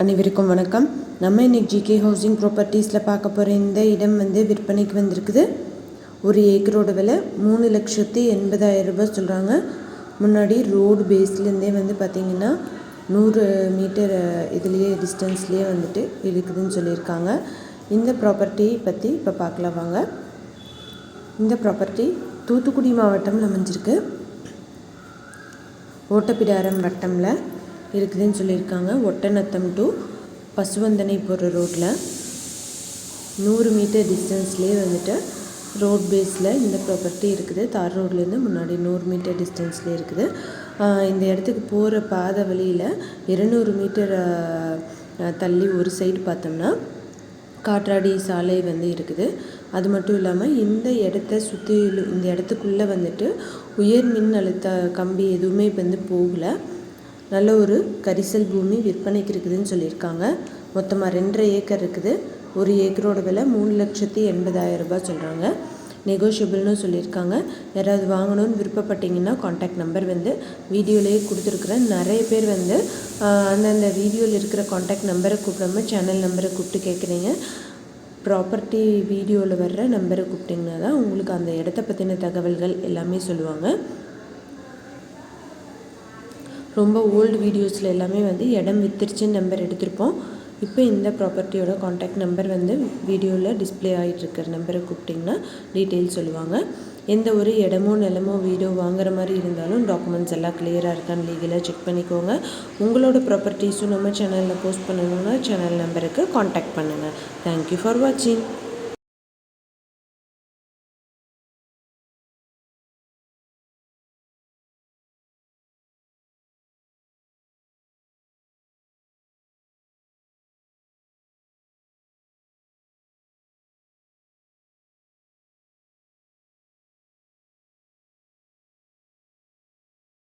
அனைவருக்கும் வணக்கம். நம்ம இன்றைக்கி ஜிகே ஹவுசிங் ப்ராப்பர்ட்டிஸில் பார்க்க போகிற இந்த இடம் வந்து விற்பனைக்கு வந்திருக்குது. ஒரு ஏக்கரோட விலை மூணு லட்சத்தி எண்பதாயிரம் ரூபாய் சொல்கிறாங்க முன்னாடி ரோடு பேஸ்லேருந்தே வந்து பார்த்திங்கன்னா நூறு மீட்டர் இதுலேயே டிஸ்டன்ஸ்லேயே வந்துட்டு இருக்குதுன்னு சொல்லியிருக்காங்க. இந்த ப்ராப்பர்ட்டி பற்றி இப்போ பார்க்கலாம் வாங்க. இந்த ப்ராப்பர்ட்டி தூத்துக்குடி மாவட்டம்ல அமைஞ்சிருக்கு. ஓட்டப்பிடாரம் வட்டமில் இருக்குதுன்னு சொல்லியிருக்காங்க. ஒட்டநத்தம் டு பசுவந்தனை போகிற ரோட்டில் நூறு மீட்டர் டிஸ்டன்ஸ்லேயே வந்துட்டு ரோட் பேஸில் இந்த ப்ராப்பர்ட்டி இருக்குது. தார் ரோட்லேருந்து முன்னாடி நூறு மீட்டர் டிஸ்டன்ஸ்லேயே இருக்குது. இந்த இடத்துக்கு போகிற பாதை வழியில் இருநூறு மீட்டர் தள்ளி ஒரு சைடு பார்த்தோம்னா காற்றாடி சாலை வந்து இருக்குது. அது மட்டும் இல்லாமல் இந்த இடத்த சுற்றிலும் இந்த இடத்துக்குள்ளே வந்துட்டு உயர் மின் அழுத்த கம்பி எதுவுமே வந்து போகலை. நல்ல ஒரு கரிசல் பூமி விற்பனைக்கு இருக்குதுன்னு சொல்லியிருக்காங்க. மொத்தமாக ரெண்டரை ஏக்கர் இருக்குது. ஒரு ஏக்கரோட விலை மூணு லட்சத்தி எண்பதாயிரம் ரூபாய் சொல்கிறாங்க நெகோஷியபிள்னு சொல்லியிருக்காங்க. யாராவது வாங்கணும்னு விருப்பப்பட்டீங்கன்னா காண்டாக்ட் நம்பர் வந்து வீடியோலேயே கொடுத்துருக்குறேன். நிறைய பேர் வந்து அந்தந்த வீடியோவில் இருக்கிற காண்டாக்ட் நம்பரை கூப்பிடாம சேனல் நம்பரை கூப்பிட்டு கேட்குறீங்க ப்ராப்பர்ட்டி வீடியோவில் வர்ற நம்பரை கூப்பிட்டிங்கன்னா தான் உங்களுக்கு அந்த இடத்த பற்றின தகவல்கள் எல்லாமே சொல்லுவாங்க. ரொம்ப ஓல்டு வீடியோஸில் எல்லாமே வந்து இடம் வித்துருச்சுன்னு நம்பர் எடுத்திருப்போம். இப்போ இந்த ப்ராப்பர்ட்டியோட காண்டாக்ட் நம்பர் வந்து வீடியோவில் டிஸ்ப்ளே ஆகிட்டு இருக்கிற நம்பரை கூப்பிட்டிங்கன்னா டீட்டெயில் சொல்லுவாங்க. எந்த ஒரு இடமோ நிலமோ வீடோ வாங்குற மாதிரி இருந்தாலும் டாக்குமெண்ட்ஸ் எல்லாம் கிளியராக இருக்கான்னு லீகலாக செக் பண்ணிக்கோங்க. உங்களோட ப்ராப்பர்ட்டிஸும் நம்ம சேனலில் போஸ்ட் பண்ணணுன்னா சேனல் நம்பருக்கு காண்டாக்ட் பண்ணுங்கள் தேங்க்யூ ஃபார் வாட்சிங்